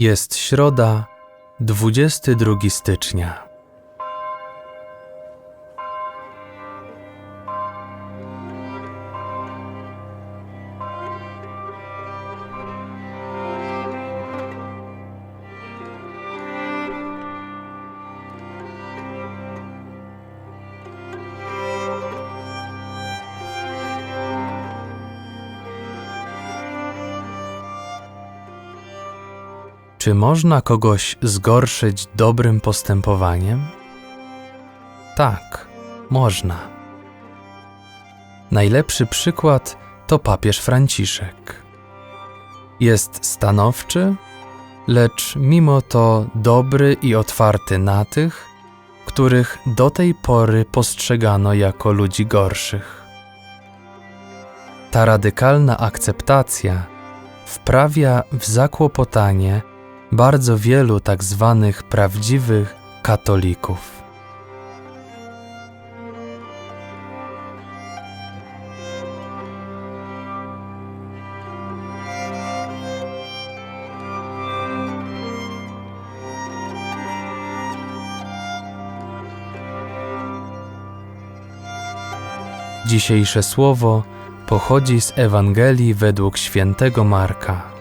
Jest środa, 22 stycznia. Czy można kogoś zgorszyć dobrym postępowaniem? Tak, można. Najlepszy przykład to papież Franciszek. Jest stanowczy, lecz mimo to dobry i otwarty na tych, których do tej pory postrzegano jako ludzi gorszych. Ta radykalna akceptacja wprawia w zakłopotanie bardzo wielu tak zwanych prawdziwych katolików. Dzisiejsze słowo pochodzi z Ewangelii według świętego Marka.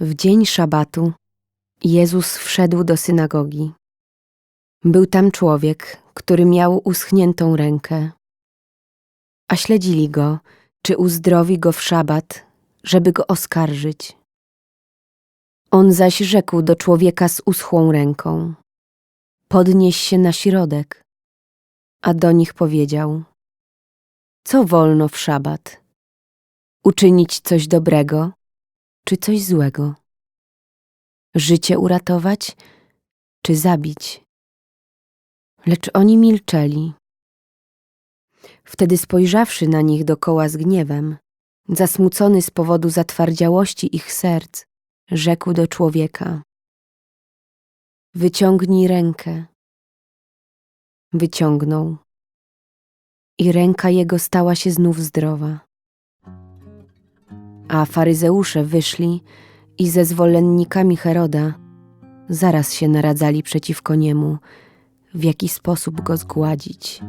W dzień szabatu Jezus wszedł do synagogi. Był tam człowiek, który miał uschniętą rękę. A śledzili go, czy uzdrowi go w szabat, żeby go oskarżyć. On zaś rzekł do człowieka z uschłą ręką: Podnieś się na środek. A do nich powiedział: Co wolno w szabat? Uczynić coś dobrego czy coś złego? Życie uratować, czy zabić? Lecz oni milczeli. Wtedy spojrzawszy na nich dokoła z gniewem, zasmucony z powodu zatwardziałości ich serc, rzekł do człowieka: Wyciągnij rękę. Wyciągnął. I ręka jego stała się znów zdrowa. A faryzeusze wyszli i ze zwolennikami Heroda zaraz się naradzali przeciwko niemu, w jaki sposób go zgładzić.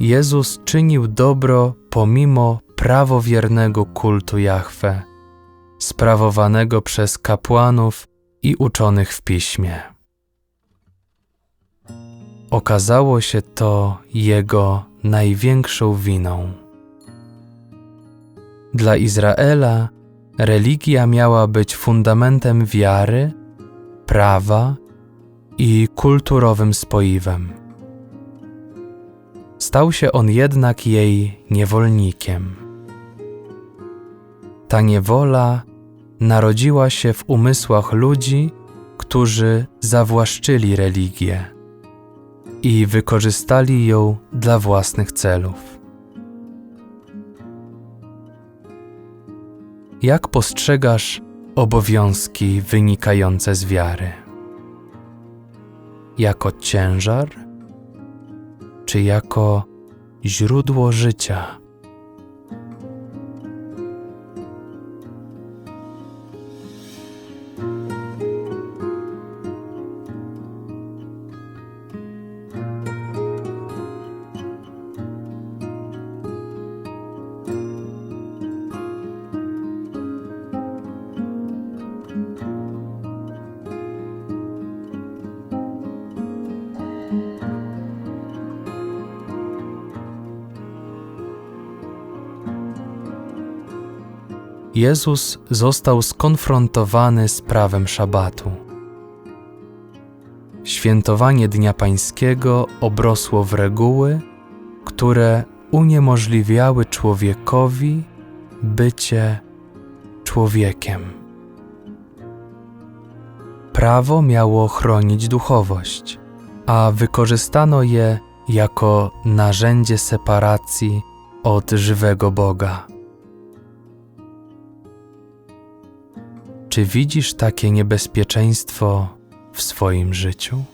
Jezus czynił dobro pomimo prawowiernego kultu Jahwe, sprawowanego przez kapłanów i uczonych w piśmie. Okazało się to jego największą winą. Dla Izraela religia miała być fundamentem wiary, prawa i kulturowym spoiwem. Stał się on jednak jej niewolnikiem. Ta niewola narodziła się w umysłach ludzi, którzy zawłaszczyli religię i wykorzystali ją dla własnych celów. Jak postrzegasz obowiązki wynikające z wiary? Jako ciężar? Czy jako źródło życia. Jezus został skonfrontowany z prawem szabatu. Świętowanie Dnia Pańskiego obrosło w reguły, które uniemożliwiały człowiekowi bycie człowiekiem. Prawo miało chronić duchowość, a wykorzystano je jako narzędzie separacji od żywego Boga. Czy widzisz takie niebezpieczeństwo w swoim życiu?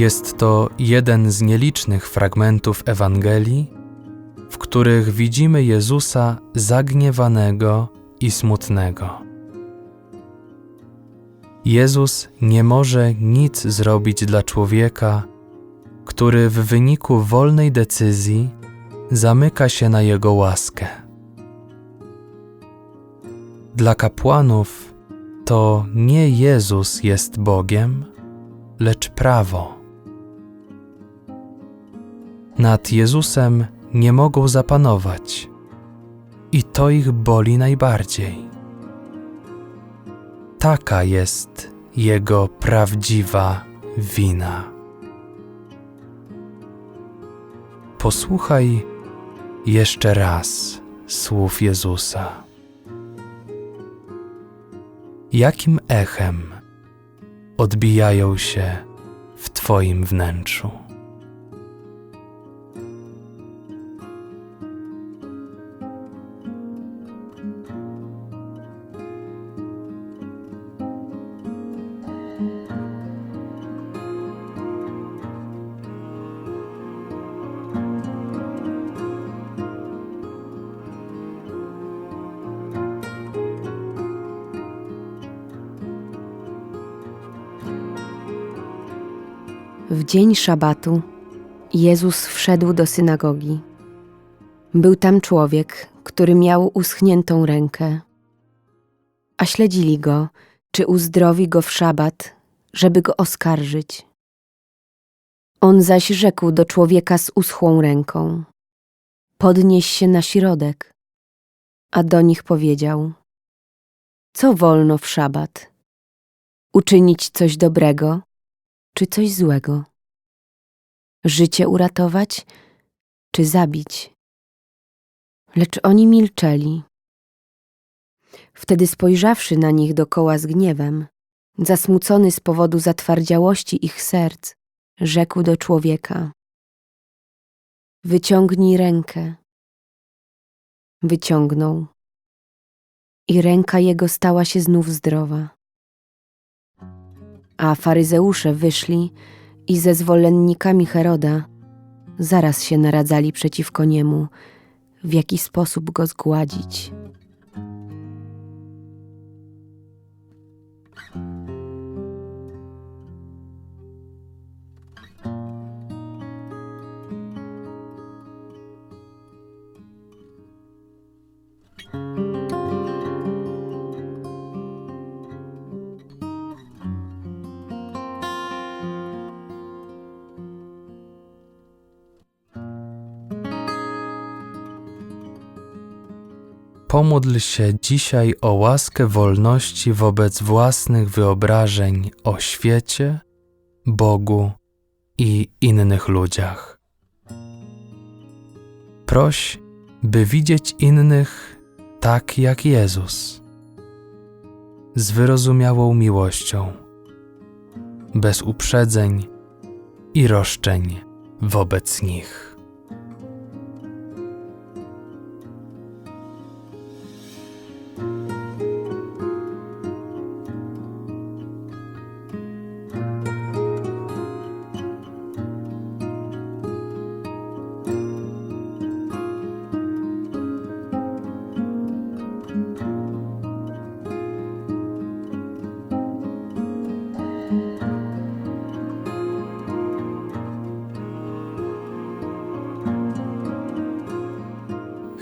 Jest to jeden z nielicznych fragmentów Ewangelii, w których widzimy Jezusa zagniewanego i smutnego. Jezus nie może nic zrobić dla człowieka, który w wyniku wolnej decyzji zamyka się na Jego łaskę. Dla kapłanów to nie Jezus jest Bogiem, lecz prawo. Nad Jezusem nie mogą zapanować i to ich boli najbardziej. Taka jest Jego prawdziwa wina. Posłuchaj jeszcze raz słów Jezusa. Jakim echem odbijają się w Twoim wnętrzu? W dzień szabatu Jezus wszedł do synagogi. Był tam człowiek, który miał uschniętą rękę. A śledzili go, czy uzdrowi go w szabat, żeby go oskarżyć. On zaś rzekł do człowieka z uschłą ręką: Podnieś się na środek. A do nich powiedział: Co wolno w szabat? Uczynić coś dobrego, czy coś złego? Życie uratować, czy zabić? Lecz oni milczeli. Wtedy spojrzawszy na nich dokoła z gniewem, zasmucony z powodu zatwardziałości ich serc, rzekł do człowieka: Wyciągnij rękę. Wyciągnął. I ręka jego stała się znów zdrowa. A faryzeusze wyszli i ze zwolennikami Heroda zaraz się naradzali przeciwko niemu, w jaki sposób go zgładzić. Pomódl się dzisiaj o łaskę wolności wobec własnych wyobrażeń o świecie, Bogu i innych ludziach. Proś, by widzieć innych tak jak Jezus, z wyrozumiałą miłością, bez uprzedzeń i roszczeń wobec nich.